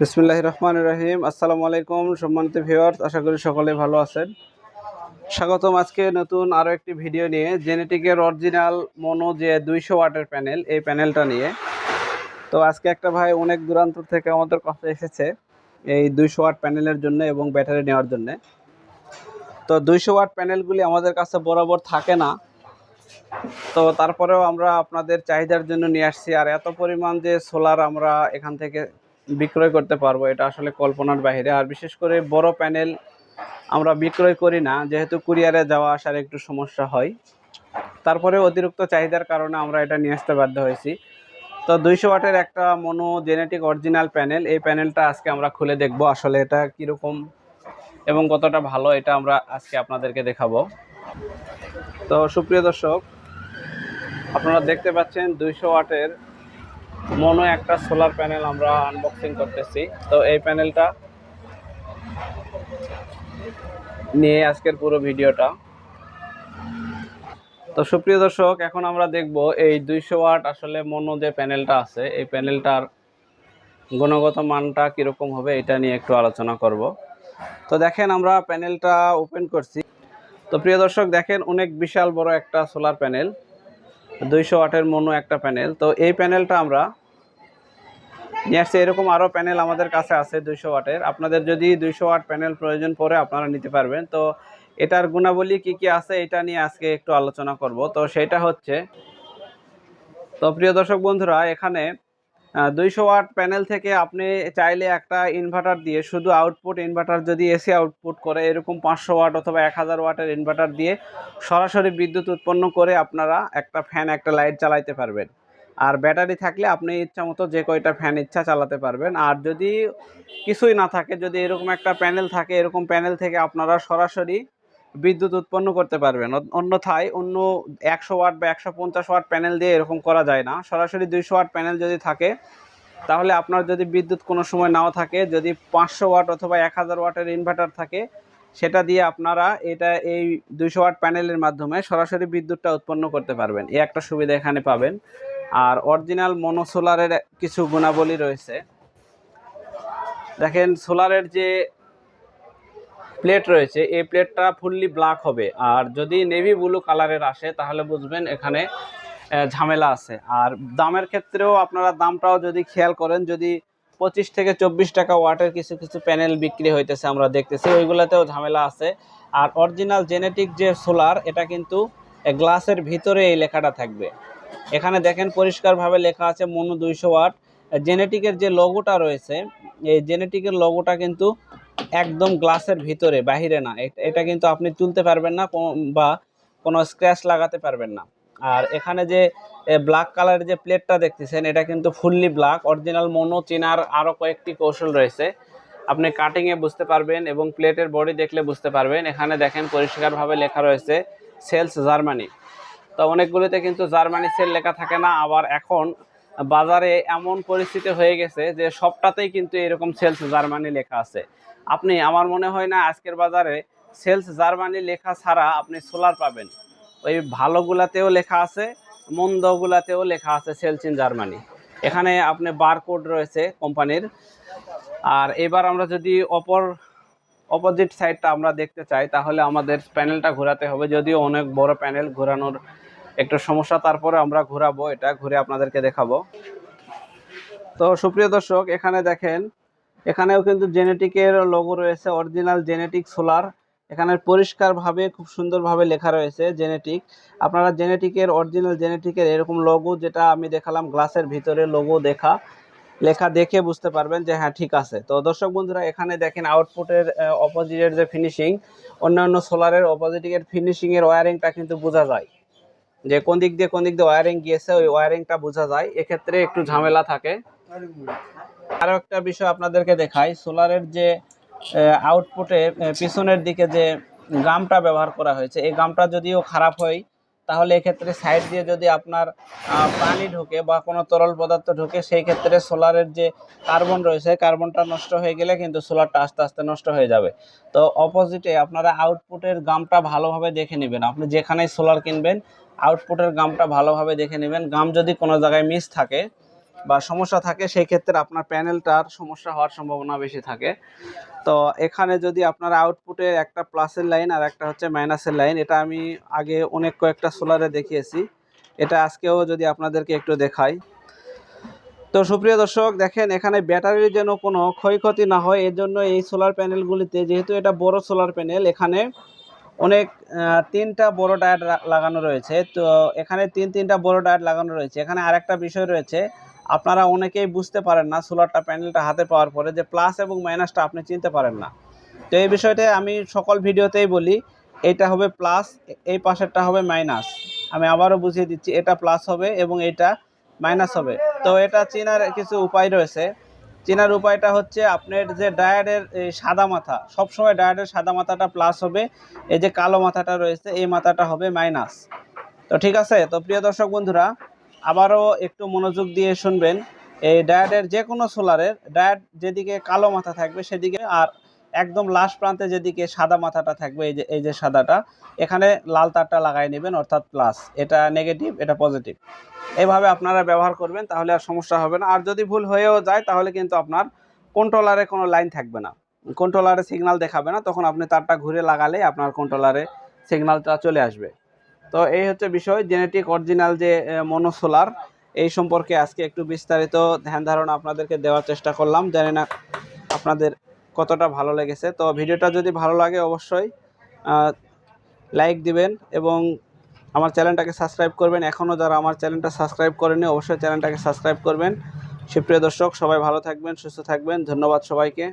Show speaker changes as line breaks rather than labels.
বিসমুল্লাহ রহমান রহিম। আসসালামু আলাইকুম সম্মানিত ভিউয়ার্স, আশা করি সকলে ভালো আছেন। স্বাগতম আজকে নতুন আরও একটি ভিডিও নিয়ে জেনেটিকের অরিজিনাল মনো যে দুইশো ওয়াটের প্যানেল এই প্যানেলটা নিয়ে। তো আজকে একটা ভাই অনেক দূরান্ত থেকে আমাদের কাছে এসেছে এই দুইশো ওয়াট প্যানেলের জন্য এবং ব্যাটারি নেওয়ার জন্য। তো দুইশো ওয়াট প্যানেলগুলি আমাদের কাছে বরাবর থাকে না। তো তারপরেও আমরা আপনাদের চাহিদার জন্য নিয়ে আসছি। আর এত পরিমাণ যে সোলার আমরা এখান থেকে বিক্রয় করতে পারব, এটা আসলে কল্পনার বাইরে। আর বিশেষ করে বড় প্যানেল আমরা বিক্রয় করি না, যেহেতু কুরিয়ারে যাওয়া আসার একটু সমস্যা হয়। তারপরে অতিরিক্ত চাহিদার কারণে আমরা এটা নিয়ে আসতে বাধ্য হয়েছি। তো দুইশো ওয়াটের একটা মনো জেনেটিক অরিজিনাল প্যানেল, এই প্যানেলটা আজকে আমরা খুলে দেখব আসলে এটা কীরকম এবং কতটা ভালো, এটা আমরা আজকে আপনাদেরকে দেখাবো। তো সুপ্রিয় দর্শক, আপনারা দেখতে পাচ্ছেন দুইশো ওয়াটের মনো একটা সোলার প্যানেল আমরা আনবক্সিং করতেছি। তো এই প্যানেলটা নিয়ে আজকের পুরো ভিডিওটা। তো সুপ্রিয় দর্শক, এখন আমরা দেখব এই দুইশো ওয়াট আসলে মনো যে প্যানেলটা আছে, এই প্যানেলটার গুণগত মানটা কীরকম হবে এটা নিয়ে একটু আলোচনা করব। তো দেখেন আমরা প্যানেলটা ওপেন করছি। তো প্রিয় দর্শক, দেখেন অনেক বিশাল বড় একটা সোলার প্যানেল দুইশো ওয়াটের মনো একটা প্যানেল। তো এই প্যানেলটা আমরা নিয়ে আসছি। এরকম আরও প্যানেল আমাদের কাছে আছে দুইশো ওয়াটের আপনাদের যদি দুইশো ওয়াট প্যানেল প্রয়োজন পড়ে আপনারা নিতে পারবেন। তো এটার গুণাবলী কি কি আছে এটা নিয়ে আজকে একটু আলোচনা করব। তো সেটা হচ্ছে, তো প্রিয় দর্শক বন্ধুরা, এখানে দুইশো ওয়াট প্যানেল থেকে আপনি চাইলে একটা ইনভার্টার দিয়ে, শুধু আউটপুট ইনভার্টার যদি এসি আউটপুট করে, এরকম পাঁচশো ওয়াট অথবা এক হাজার ওয়াটের ইনভার্টার দিয়ে সরাসরি বিদ্যুৎ উৎপন্ন করে আপনারা একটা ফ্যান একটা লাইট চালাইতে পারবেন। আর ব্যাটারি থাকলে আপনি ইচ্ছা মতো যে কয়টা ফ্যান ইচ্ছা চালাতে পারবেন। আর যদি কিছুই না থাকে, যদি এরকম একটা প্যানেল থাকে, এরকম প্যানেল থেকে আপনারা সরাসরি বিদ্যুৎ উৎপন্ন করতে পারবেন। অন্যথায় অন্য একশো ওয়াট বা একশো পঞ্চাশ ওয়াট প্যানেল দিয়ে এরকম করা যায় না। সরাসরি দুইশো ওয়াট প্যানেল যদি থাকে, তাহলে আপনার যদি বিদ্যুৎ কোনো সময় নাও থাকে, যদি পাঁচশো ওয়াট অথবা এক হাজার ওয়াটের ইনভার্টার থাকে, সেটা দিয়ে আপনারা এটা এই দুইশো ওয়াট প্যানেলের মাধ্যমে সরাসরি বিদ্যুৎটা উৎপন্ন করতে পারবেন। এই একটা সুবিধা এখানে পাবেন। আর অরিজিনাল মনোসোলারের কিছু গুণাবলী রয়েছে। দেখেন সোলারের যে প্লেট রয়েছে, এই প্লেটটা ফুললি ব্ল্যাক হবে। আর যদি নেভি ব্লু কালারের আসে, তাহলে বুঝবেন এখানে ঝামেলা আছে। আর দামের ক্ষেত্রেও আপনারা দামটাও যদি খেয়াল করেন, যদি পঁচিশ থেকে চব্বিশ টাকা ওয়াটের কিছু কিছু প্যানেল বিক্রি হইতেছে আমরা দেখতেছি, ওইগুলোতেও ঝামেলা আছে। আর অরিজিনাল জেনেটিক যে সোলার এটা কিন্তু গ্লাসের ভিতরে এই লেখাটা থাকবে। এখানে দেখেন পরিষ্কারভাবে লেখা আছে মনো দুইশো ওয়াট। জেনেটিকের যে লোগোটা রয়েছে, এই জেনেটিকের লোগোটা কিন্তু একদম গ্লাসের ভিতরে, বাহিরে না। এটা কিন্তু আপনি তুলতে পারবেন না বা কোনো স্ক্র্যাচ লাগাতে পারবেন না। আর এখানে যে ব্ল্যাক কালারের যে প্লেটটা দেখতেছেন, এটা কিন্তু ফুললি ব্ল্যাক অরিজিনাল মনো চেনার আরও কয়েকটি কৌশল রয়েছে। আপনি কাটিংয়ে বুঝতে পারবেন এবং প্লেটের বডি দেখলে বুঝতে পারবেন। এখানে দেখেন পরিষ্কারভাবে লেখা রয়েছে সেলস জার্মানি তো অনেকগুলোতে কিন্তু জার্মানি সেল লেখা থাকে না, আবার এখন বাজারে এমন পরিস্থিতি হয়ে গেছে যে সবটাতেই কিন্তু এরকম সেলস জার্মানি লেখা আছে। আপনি, আমার মনে হয় না আজকের বাজারে সেলস জার্মানি লেখা ছাড়া আপনি সোলার পাবেন। ওই ভালোগুলাতেও লেখা আছে, মন্দগুলাতেও লেখা আছে সেলস ইন জার্মানি। এখানে আপনি বারকোড রয়েছে কোম্পানির। আর এবার আমরা যদি অপর অপোজিট সাইডটা আমরা দেখতে চাই, তাহলে আমাদের প্যানেলটা ঘোরাতে হবে, যদিও অনেক বড় প্যানেল ঘোরানোর একটু সমস্যা, তারপরে আমরা ঘোরাবো এটা, ঘুরে আপনাদেরকে দেখাবো। তো সুপ্রিয় দর্শক, এখানে দেখেন, এখানেও কিন্তু জেনেটিকের লোগো রয়েছে অরিজিনাল জেনেটিক সোলার এখানে পরিষ্কারভাবে, খুব সুন্দরভাবে লেখা রয়েছে জেনেটিক আপনারা জেনেটিকের অরিজিনাল জেনেটিকের এরকম লোগো যেটা আমি দেখালাম গ্লাসের ভিতরে লোগো দেখা, লেখা দেখে বুঝতে পারবেন যে হ্যাঁ ঠিক আছে। তো দর্শক বন্ধুরা, এখানে দেখেন আউটপুটের অপোজিটের যে ফিনিশিং অন্যান্য সোলারের অপোজিটের ফিনিশিংয়ের ওয়ারিংটা কিন্তু বোঝা যায়। যে কোন দিক দিয়ে কোন দিক দিয়ে ওয়ারিং গিয়েছে, ওই ওয়ারিংটা বোঝা যায়। এক্ষেত্রে একটু ঝামেলা থাকে। আরও একটা বিষয় আপনাদেরকে দেখাই। সোলারের যে আউটপুটে পিছনের দিকে যে গামটা ব্যবহার করা হয়েছে, এই গামটা যদিও খারাপ হয় তাহলে এক্ষেত্রে সাইড দিয়ে যদি আপনার পানি ঢোকে বা কোনো তরল পদার্থ ঢোকে, সেই ক্ষেত্রে সোলারের যে কার্বন রয়েছে কার্বনটা নষ্ট হয়ে গেলে কিন্তু সোলারটা আস্তে আস্তে নষ্ট হয়ে যাবে। তো অপোজিটে আপনারা আউটপুটের গামটা ভালোভাবে দেখে নেবেন। আপনি যেখানেই সোলার কিনবেন আউটপুটের গামটা ভালোভাবে দেখে নেবেন। গাম যদি কোনো জায়গায় মিস থাকে বা সমস্যা থাকে সেই ক্ষেত্রে আপনার প্যানেলটার সমস্যা হওয়ার সম্ভাবনা বেশি থাকে। তো এখানে যদি আপনার আউটপুটে একটা প্লাসের লাইন আর একটা হচ্ছে মাইনাসের লাইন এটা আমি আগে অনেক কয়েকটা সোলারে দেখিয়েছি। এটা আজকেও যদি আপনাদেরকে একটু দেখাই। তো সুপ্রিয় দর্শক, দেখেন এখানে ব্যাটারির যেন কোনো ক্ষয়ক্ষতি না হয়, এর জন্য এই সোলার প্যানেলগুলিতে যেহেতু এটা বড় সোলার প্যানেল এখানে অনেক তিনটা বড় ডায়েট লাগানো রয়েছে। তো এখানে তিন, তিনটা বড় ডায়েট লাগানো রয়েছে। এখানে আরেকটা বিষয় রয়েছে আপনারা অনেকেই বুঝতে পারেন না সোলারটা প্যানেলটা হাতে পাওয়ার পরে যে প্লাস এবং মাইনাসটা আপনি চিনতে পারেন না। তো এই বিষয়টা আমি সকল ভিডিওতেই বলি, এটা হবে প্লাস এই পাশেরটা হবে মাইনাস আমি আবারও বুঝিয়ে দিচ্ছি, এটা প্লাস হবে এবং এটা মাইনাস হবে। তো এটা চেনার কিছু উপায় রয়েছে। চেনার উপায়টা হচ্ছে আপনার যে ডায়ারের এই সাদা মাথা, সবসময় ডায়ারের সাদা মাথাটা প্লাস হবে, এই যে কালো মাথাটা রয়েছে, এই মাথাটা হবে মাইনাস তো ঠিক আছে, তো প্রিয় দর্শক বন্ধুরা আবারও একটু মনোযোগ দিয়ে শুনবেন। এই ডায়ারের যে কোনো সোলারের ডায়ার যেদিকে কালো মাথা থাকবে সেদিকে, আর একদম লাস্ট প্রান্তে যেদিকে সাদা মাথাটা থাকবে, এই যে এই যে সাদাটা, এখানে লাল তারটা লাগাই নেবেন, অর্থাৎ প্লাস এটা নেগেটিভ এটা পজিটিভ এভাবে আপনারা ব্যবহার করবেন, তাহলে আর সমস্যা হবে না। আর যদি ভুল হয়েও যায়, তাহলে কিন্তু আপনার কন্ট্রোলারে কোনো লাইন থাকবে না। কন্ট্রোলারে সিগনাল দেখাবে না, তখন আপনি তারটা ঘুরে লাগালেই আপনার কন্ট্রোলারে সিগনালটা চলে আসবে। তো এই হচ্ছে বিষয় জেনেটিক অরিজিনাল যে মনোসোলার এই সম্পর্কে আজকে একটু বিস্তারিত ধ্যান ধারণা আপনাদেরকে দেওয়ার চেষ্টা করলাম। জানি না আপনাদের কতটা ভালো লেগেছে। তো ভিডিওটা যদি ভালো লাগে অবশ্যই লাইক দিবেন এবং আমার চ্যানেলটাকে সাবস্ক্রাইব করবেন। এখনও যারা আমার চ্যানেলটা সাবস্ক্রাইব করেনি অবশ্যই চ্যানেলটাকে সাবস্ক্রাইব করবেন। সুপ্রিয় দর্শক, সবাই ভালো থাকবেন, সুস্থ থাকবেন। ধন্যবাদ সবাইকে।